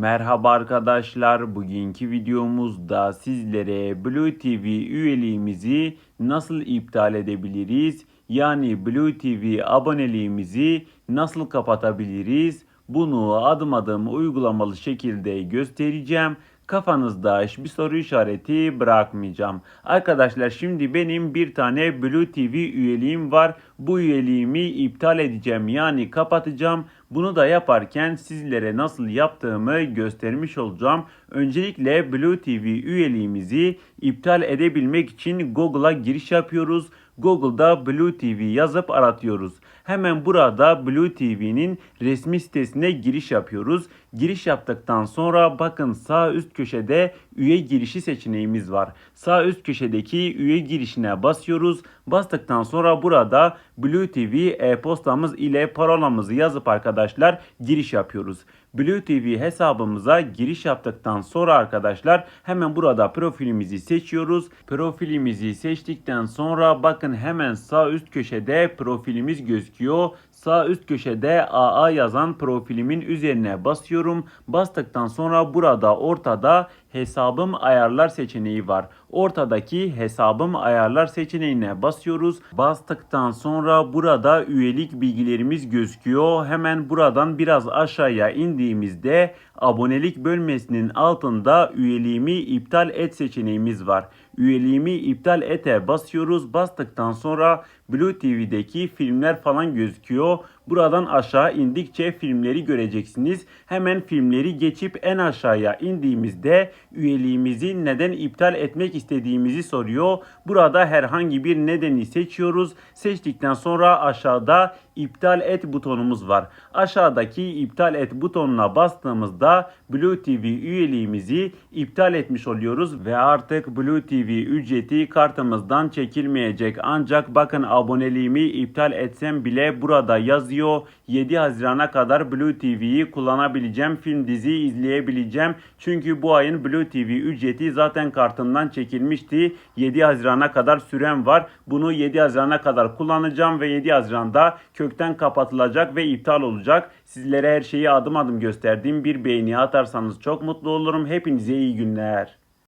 Merhaba arkadaşlar. Bugünkü videomuzda sizlere Blue TV üyeliğimizi nasıl iptal edebiliriz? Yani Blue TV aboneliğimizi nasıl kapatabiliriz? Bunu adım adım uygulamalı şekilde göstereceğim. Kafanızda hiçbir soru işareti bırakmayacağım. Arkadaşlar şimdi benim bir tane Blue TV üyeliğim var. Bu üyeliğimi iptal edeceğim yani kapatacağım. Bunu da yaparken sizlere nasıl yaptığımı göstermiş olacağım. Öncelikle Blue TV üyeliğimizi iptal edebilmek için Google'a giriş yapıyoruz. Google'da Blue TV yazıp aratıyoruz. Hemen burada Blue TV'nin resmi sitesine giriş yapıyoruz. Giriş yaptıktan sonra bakın sağ üst köşede üye girişi seçeneğimiz var. Sağ üst köşedeki üye girişine basıyoruz. Bastıktan sonra burada Blue TV e-postamız ile parolamızı yazıp arkadaşlar giriş yapıyoruz. Blue TV hesabımıza giriş yaptıktan sonra arkadaşlar hemen burada profilimizi seçiyoruz. Profilimizi seçtikten sonra bakın hemen sağ üst köşede profilimiz gözüküyor. Sağ üst köşede AA yazan profilimin üzerine basıyorum. Bastıktan sonra burada ortada hesabım ayarlar seçeneği var. Ortadaki hesabım ayarlar seçeneğine basıyoruz. Bastıktan sonra burada üyelik bilgilerimiz gözüküyor. Hemen buradan biraz aşağıya indiğimizde abonelik bölmesinin altında üyeliğimi iptal et seçeneğimiz var. Üyeliğimi iptal ete basıyoruz. Bastıktan sonra Blue TV'deki filmler falan gözüküyor. Buradan aşağı indikçe filmleri göreceksiniz. Hemen filmleri geçip en aşağıya indiğimizde üyeliğimizi neden iptal etmek istediğimizi soruyor. Burada herhangi bir nedeni seçiyoruz. Seçtikten sonra aşağıda iptal et butonumuz var. Aşağıdaki iptal et butonuna bastığımızda Blue TV üyeliğimizi iptal etmiş oluyoruz ve artık Blue TV ücreti kartımızdan çekilmeyecek. Ancak bakın aboneliğimi iptal etsem bile burada yazıyor. 7 Haziran'a kadar Blue TV'yi kullanabileceğim. Film dizi izleyebileceğim. Çünkü bu ayın Blue TV ücreti zaten kartımdan çekilmişti. 7 Haziran'a kadar sürem var. Bunu 7 Haziran'a kadar kullanacağım ve 7 Haziran'da kökten kapatılacak ve iptal olacak. Sizlere her şeyi adım adım gösterdiğim bir beğeni atarsanız çok mutlu olurum. Hepinize iyi günler.